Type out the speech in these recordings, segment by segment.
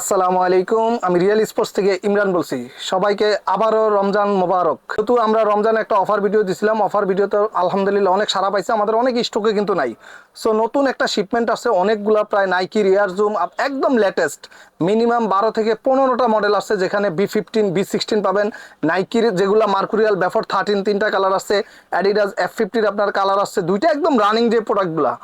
আসসালামু আলাইকুম, আমি রিয়েল স্পোর্টস থেকে ইমরান বলছি। সবাইকে আবারও রমজান মোবারক। যেহেতু আমরা রমজান একটা অফার ভিডিও দিছিলাম অফার ভিডিওতে আলহামদুলিল্লাহ অনেক সারা পাইছে, আমাদের অনেক স্টকে কিন্তু নাই। সো নতুন একটা শিপমেন্ট আছে অনেকগুলা প্রায় নাইকি রিয়ার জুম একদম লেটেস্ট মিনিমাম বারো থেকে পনেরোটা মডেল আছে যেখানে বি ফিফটিন বি সিক্সটিন পাবেন। নাইকির যেগুলো মার্কুরিয়াল ব্যাফর থার্টিন তিনটা কালার আছে অ্যাডিডাস এফ ফিফটির আপনার কালার আছে দুইটা একদম রানিং যে প্রোডাক্টগুলা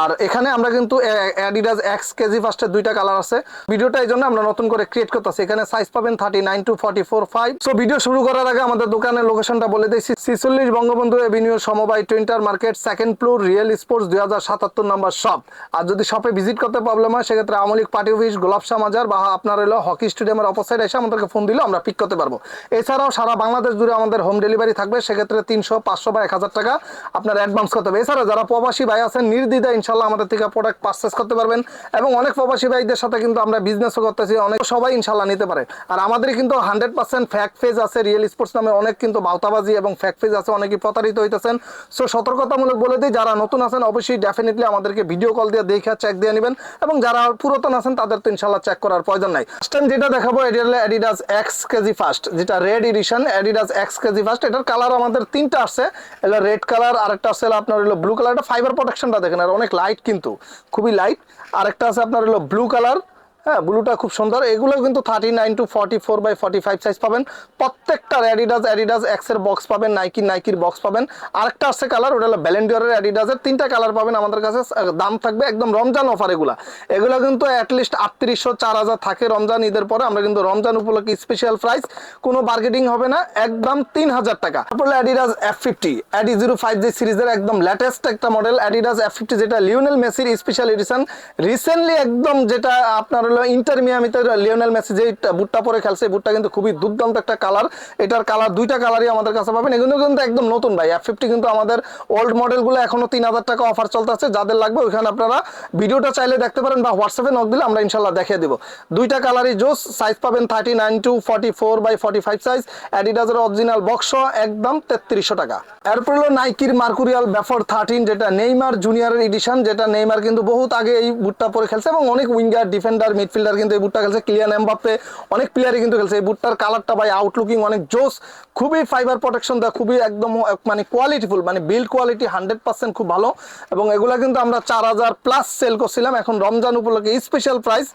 আর এখানে আমরা কিন্তু অ্যাডিডাস এক্স কেজি ফার্স্টের দুইটা কালার আছে ভিডিওটা এই জন্য আমরা নতুন করে ক্রিয়েট করতেছি। এখানে সাইজ পাবেন thirty nine to forty four five so video শুরু করার আগে আমাদের দোকানের লোকেশনটা বলে দিয়েছি ছিচল্লিশ বঙ্গবন্ধু এভিনিউ সমবায় টুইন্টার market second floor real sports দুই হাজার সাতাত্তর নম্বর শপ আর যদি শপে ভিজিট করতে প্রবলেম হয়, সেক্ষেত্রে আমলিক পার্টি অফিস গোলাপশাহ মাজার বা আপনার হলো হকি স্টেডিয়ামের অপোসাইড এসে আমাদেরকে ফোন দিলে, আমরা পিক করতে পারব। এছাড়াও সারা বাংলাদেশ জুড়ে আমাদের হোম ডেলিভারি থাকবে, সেক্ষেত্রে তিনশো, পাঁচশো বা এক হাজার টাকা আপনার অ্যাডভান্স করতে হবে। এছাড়া যারা প্রবাসী ভাই আছেন, নির্দ্বিধায় ইনশাল্লাহ আমাদের থেকে প্রোডাক্ট পারচেস করতে পারবেন। এবং অনেক প্রবাসী ভাইদের সাথে কিন্তু আমরা বিজনেসও করতেছি, অনেক সবাই ইনশাল্লাহ নিতে পারে। আর আমাদের কিন্তু হান্ড্রেড পার্সেন্ট ফ্যাক ফেজ আছে রিয়েল স্পোর্টস নামে অনেক কিন্তু বাউতাবাজি এবং ফ্যাক ফেজ আছে, অনেকেই প্রতারিত হইতেছেন। সো সতর্কতামূলক বলে দিই, যারা নতুন আছেন, অবশ্যই ডেফিনেটলি আমাদেরকে ভিডিও কল দিয়ে দেখে চেক দিয়ে নেবেন। এবং যারা পুরাতন আছেন, তাদের তো ইনশাল্লাহ চেক করার প্রয়োজন নাই। যেটা দেখাবো, এটা হলো অ্যাডিডাস এক্স কেজি ফার্স্ট যেটা red edition Adidas X crazy fast এটার কালার আমাদের তিনটা আছে। এটা রেড কালার আরেকটা আছে আপনার হলো ব্লু কালার এটা ফাইবার প্রোটেকশনটা দেখেন, আর অনেক লাইট কিন্তু, খুবই লাইট আরেকটা আছে আপনার হলো ব্লু কালার হ্যাঁ ব্লুটা খুব সুন্দর। এগুলো কিন্তু thirty nine to forty four by forty five size পাবেন প্রত্যেকটা অ্যাডিডাস অ্যাডিডাস এক্সের বক্স পাবেন নাইকি নাইকির বক্স পাবেন। আরেকটা আছে কালার ওটা হলো ব্যালেন্ডিয়ারের অ্যাডিডাসের তিনটা কালার পাবেন আমাদের কাছে। দাম থাকবে একদম রমজান অফার এগুলা। এগুলো কিন্তু অ্যাটলিস্ট আটত্রিশশো চার হাজার থাকে রমজান, ঈদের পরে। আমরা কিন্তু রমজান উপলক্ষে স্পেশাল প্রাইস কোনো মার্কেটিং হবে না। একদম তিন হাজার টাকা। তারপরে Adidas F fifty adizero five G সিরিজের একদম লেটেস্ট একটা মডেল অ্যাডিডাস এফ ফিফটি যেটা লিওনেল মেসির স্পেশাল এডিশন রিসেন্টলি একদম যেটা আপনার ইন্টার মিয়ামিতে লিওনেল মেসি যে বুটটা পরে খেলছে বুটটা কিন্তু খুবই দুর্দান্ত একটা কালার এটার কালার দুইটা কালারই আমাদের কাছে পাবেন। এগুলো কিন্তু একদম নতুন ভাই। এফ ফিফটি কিন্তু আমাদের ওল্ড মডেলগুলো এখনও তিন হাজার টাকা অফার চলতেছে। যাদের লাগবে ওইখানে আপনারা ভিডিওটা চাইলে দেখতে পারেন বা হোয়াটসঅ্যাপে নক দিলে আমরা ইনশাল্লাহ দেখিয়ে দেবো। দুইটা কালারই জোস সাইজ পাবেন thirty nine to forty four by forty five size অ্যাডিডাসের original box একদম তেত্রিশশো টাকা। এরপর নাইকির মার্কুরিয়াল ব্যাফর থার্টিন যেটা নেইমার জুনিয়রের এডিশন যেটা নেইমার কিন্তু বহুত আগে এই বুটটা পরে খেলছে এবং অনেক উইঙ্গার ডিফেন্ডার মিডফিল্ডার কিন্তু এই বুটটা খেলছে। ক্লিয়ান এমবাপ্পে অনেক প্লেয়ারই কিন্তু খেলছে। এই বুটটার কালারটা বাই আউটলুকিং অনেক জোস খুবই ফাইবার প্রোটেকশন দেয়, খুবই একদম মানে কোয়ালিটিফুল মানে বিল্ড কোয়ালিটি হান্ড্রেড পার্সেন্ট খুব ভালো। এবং এগুলা কিন্তু আমরা চার হাজার প্লাস সেল করছিলাম। এখন রমজান উপলক্ষে স্পেশাল প্রাইস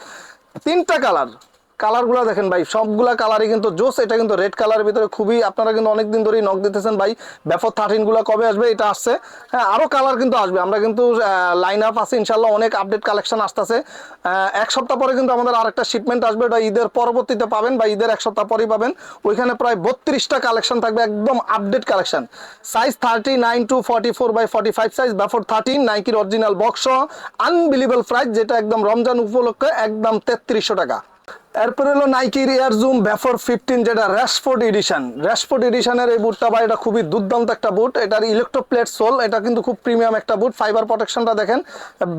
তিনটা কালার কালারগুলো দেখেন ভাই, সবগুলা কালারই কিন্তু জোস, এটা কিন্তু রেড কালারের ভিতরে খুবই আপনারা কিন্তু অনেকদিন ধরেই নক দিতেছেন ভাই। ব্যাফর থার্টিনগুলো কবে আসবে? এটা আসছে। হ্যাঁ আরও কালার কিন্তু আসবে। আমরা কিন্তু লাইন আপ আছে ইনশাল্লাহ অনেক আপডেট কালেকশন আসতেছে। এক সপ্তাহ পরে কিন্তু আমাদের আরেকটা শিপমেন্ট আসবে। ওটা ঈদের পরবর্তীতে পাবেন বা ঈদের এক সপ্তাহ পরেই পাবেন। ওইখানে প্রায় বত্রিশটা কালেকশন থাকবে, একদম update collection size thirty nine to forty four by forty five size ব্যাফর thirteen নাইকির অরিজিনাল বক্স আনবিলিবল প্রাইস যেটা একদম রমজান উপলক্ষে একদম তেত্রিশশো টাকা। এরপরে হলো নাইকির এয়ার জুম ব্যাফর ফিফটিন যেটা র্যাশফোর্ড এডিশন র্যাশফোর্ড এডিশনের এই বুটটা বা এটা খুবই দুর্দান্ত একটা বুট এটার ইলেকট্রোপ্লেট সোল এটা কিন্তু খুব প্রিমিয়াম একটা বুট ফাইবার প্রোটেকশনটা দেখেন।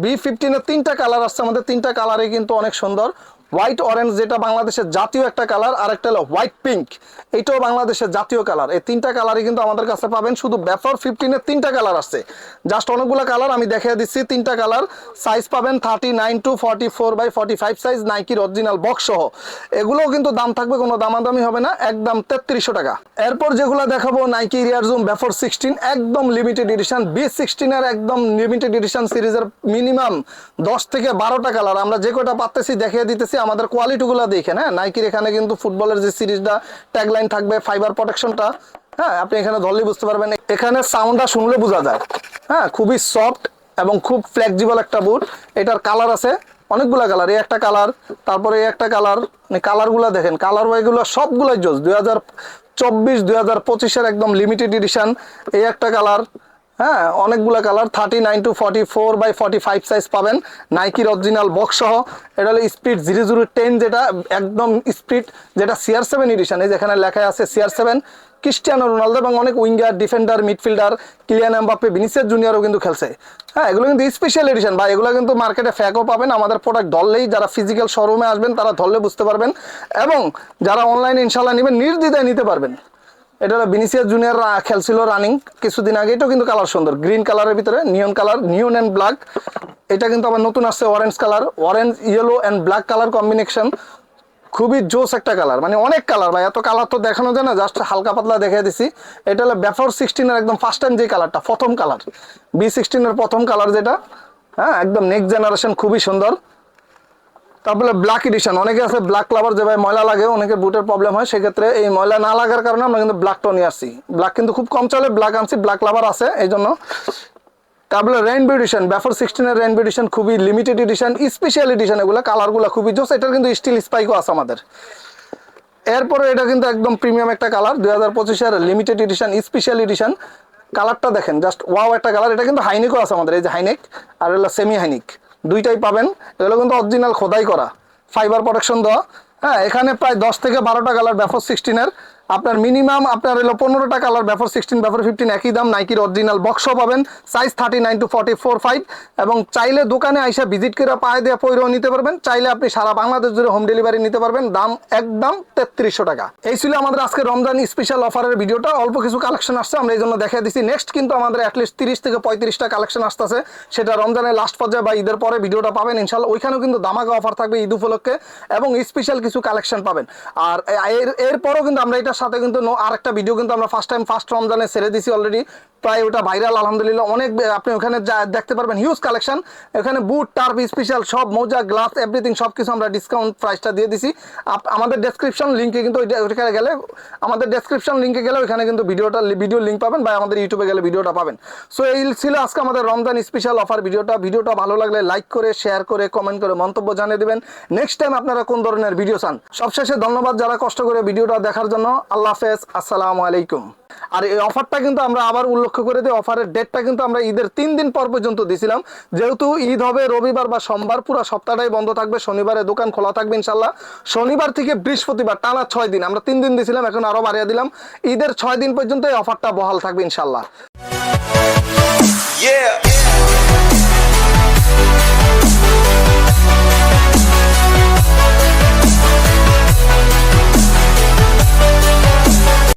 বি ফিফটিনের তিনটা কালার আসছে। আমাদের তিনটা কালারে কিন্তু অনেক সুন্দর। হোয়াইট অরেঞ্জ যেটা বাংলাদেশের জাতীয় একটা কালার আর একটা হলো হোয়াইট পিঙ্ক এইটাও বাংলাদেশের জাতীয় কালার এই তিনটা কালারই কিন্তু আমাদের কাছে পাবেন। শুধু ব্যাফর ফিফটিনের তিনটা কালার আছে। জাস্ট অনেকগুলো কালার আমি দেখিয়ে দিচ্ছি। তিনটা কালার সাইজ পাবেন thirty nine to forty four by forty five size নাইকির original box সহ। এগুলোও কিন্তু দাম থাকবে, কোনো দামাদামি হবে না। একদম তেত্রিশশো টাকা। এরপর যেগুলো দেখাবো Nike air zoom Vapor sixteen একদম লিমিটেড এডিশন বি সিক্সটিনের একদম লিমিটেড এডিশন সিরিজের মিনিমাম দশ থেকে বারোটা কালার আমরা যে কটা পাচ্তেছি দেখিয়ে দিতেছি। আমাদের কোয়ালিটিগুলো দেখেন হ্যাঁ? নাইকির এখানে কিন্তু ফুটবলের যে সিরিজটা ট্যাগলাইন থাকবে ফাইবার প্রোটেকশনটা হ্যাঁ? আপনি এখানে ধরলেই বুঝতে পারবেন। এখানে সাউন্ডটা শুনলে বোঝা যায় হ্যাঁ? খুবই সফট এবং খুব ফ্লেক্সিবল একটা বুট এটার কালার আছে, অনেকগুলা কালার এই একটা কালার তারপরে এই একটা কালার মানে কালারগুলো দেখেন কালার ওয়াইগুলো সবগুলোই জোস দুই হাজার চব্বিশ, দুই একদম লিমিটেড এডিশন এই একটা কালার হ্যাঁ অনেকগুলো colour thirty nine to forty four by forty five size পাবেন। নাইকির অরিজিনাল বক্স সহ। এটা হলো স্পিড জিরো জিরো টেন যেটা, একদম স্পিড যেটা সিআর সেভেন এডিশন এই যেখানে লেখা আছে সিআর সেভেন ক্রিস্টিয়ানো রোনালদো এবং অনেক winger defender midfielder Kylian Mbappe, Vinicius জুনিয়রও কিন্তু খেলছে। হ্যাঁ এগুলো কিন্তু স্পেশাল এডিশন বা এগুলো কিন্তু মার্কেটে ফ্যাকও পাবেন। আমাদের প্রোডাক্ট ধরলেই যারা ফিজিক্যাল শোরুমে আসবেন, তারা ধরলে বুঝতে পারবেন। এবং যারা অনলাইনে ইনশাল্লাহ নেবেন, নির্দ্বিধায় নিতে পারবেন। এটা হলো বিনিসিয়াস জুনিয়র খেলছিল রানিং কিছুদিন আগে। এটাও কিন্তু কালার সুন্দর। গ্রিন কালারের ভিতরে neon colour neon and black এটা কিন্তু আবার নতুন আসছে orange colour orange yellow and black colour combination খুবই জোস একটা কালার মানে অনেক কালার ভাই, এত কালার তো দেখানো যায় না জাস্ট হালকা পাতলা দেখিয়ে দিছি। এটা হলো ব্যাফর সিক্সটিনের একদম ফার্স্ট টাইম যে কালারটা প্রথম কালার বি সিক্সটিনের প্রথম কালার যেটা হ্যাঁ একদম নেক্সট জেনারেশন খুবই সুন্দর। তারপরে ব্ল্যাক এডিশন অনেকে আছে ব্ল্যাক লাভার যে ভাই ময়লা লাগে, অনেকের বুটের প্রবলেম হয়, সেক্ষেত্রে এই ময়লা না লাগার কারণে আমরা কিন্তু ব্ল্যাকটা নিয়ে আসছি। ব্ল্যাক কিন্তু খুব কম চলে ব্ল্যাক আনছি ব্ল্যাক লাভার আছে এই জন্য তারপরে রেইনবো এডিশন ব্যাফর সিক্সটিনের রেইনবো এডিশন খুবই লিমিটেড এডিশন স্পেশাল এডিশন এগুলো কালারগুলো খুবই জোস, এটার কিন্তু স্টিল স্পাইকও আছে আমাদের। এরপরে এটা কিন্তু একদম প্রিমিয়াম একটা কালার দুই হাজার পঁচিশের লিমিটেড এডিশন স্পেশাল এডিশন কালারটা দেখেন জাস্ট ওয়াও একটা কালার এটা কিন্তু হাইনেকও আছে আমাদের, এই যে হাইনেক আর হলো সেমি হাইনিক দুইটাই পাবেন। এগুলো কিন্তু অরিজিনাল খোদাই করা। ফাইবার প্রোটেকশন দেওয়া। হ্যাঁ এখানে প্রায় দশ থেকে বারোটা কালার ব্যাফোর সিক্সটিনের আপনার মিনিমাম আপনার হলো পনেরোটা colour Vapor sixteen Vapor fifteen একই দাম নাইকির অরিজিনাল বক্সও পাবেন। Size thirty nine to forty four five এবং চাইলে দোকানে আইসা ভিজিট করে পায়ে দিয়ে পয়রাও নিতে পারবেন। চাইলে আপনি সারা বাংলাদেশ জুড়ে হোম ডেলিভারি নিতে পারবেন। দাম একদম তেত্রিশশো টাকা। এই ছিল আমাদের আজকে রমজান স্পেশাল অফারের ভিডিওটা অল্প কিছু কালেকশন আসছে, আমরা এই জন্য দেখা দিচ্ছি নেক্সট কিন্তু আমাদের অ্যাটলিস্ট তিরিশ থেকে পঁয়ত্রিশটা কালেকশন আসতেছে। সেটা রমজানের লাস্ট পর্যায়ে বা ঈদের পরে ভিডিওটা পাবেন। ইনশাল্লাহ ওইখানেও কিন্তু দামাকা অফার থাকবে ঈদ উপলক্ষে এবং স্পেশাল কিছু কালেকশন পাবেন। আর এর এরপরও কিন্তু আমরা এটার সাথে কিন্তু আরেকটা ভিডিও কিন্তু আমরা ফার্স্ট টাইম ফার্স্ট রমজানে ছেড়ে দিছি অলরেডি প্রায় ওটা ভাইরাল আলহামদুলিল্লাহ। অনেক আপনি ওখানে দেখতে পারবেন হিউজ কালেকশন এখানে বুট টার্প স্পেশাল সব মোজা গ্লাস এভরিথিং সব কিছু আমরা ডিসকাউন্ট প্রাইসটা দিয়ে দিছি। আমাদের ডেসক্রিপশন লিঙ্কে কিন্তু ওইখানে গেলে, আমাদের ডেসক্রিপশন লিঙ্কে গেলে ওইখানে কিন্তু ভিডিওটা ভিডিও লিঙ্ক পাবেন বা আমাদের ইউটিউবে গেলে ভিডিওটা পাবেন। সো এই ছিল আজকে আমাদের রমজান স্পেশাল অফার ভিডিওটা ভিডিওটা ভালো লাগলে লাইক করে শেয়ার করে কমেন্ট করে, মন্তব্য জানিয়ে দেবেন। নেক্সট টাইম আপনারা কোন ধরনের ভিডিও চান? সবশেষে ধন্যবাদ যারা কষ্ট করে ভিডিওটা দেখার জন্য। আল্লাহ হাফেজ, আসসালামু আলাইকুম। আর এই অফারটা কিন্তু আমরা আবার উল্লেখ করে দিই, অফারের ডেটটা কিন্তু আমরা ঈদের তিন দিন পর পর্যন্ত দিছিলাম। যেহেতু ঈদ হবে রবিবার বা সোমবার, পুরো সপ্তাহটাই বন্ধ থাকবে, শনিবারে দোকান খোলা থাকবে ইনশাল্লাহ শনিবার থেকে বৃহস্পতিবার, টানা ছয় দিন, আমরা তিন দিন দিছিলাম, এখন আরও বাড়িয়ে দিলাম। ঈদের ছয় দিন পর্যন্ত এই অফারটা বহাল থাকবে ইনশাল্লাহ Yeah.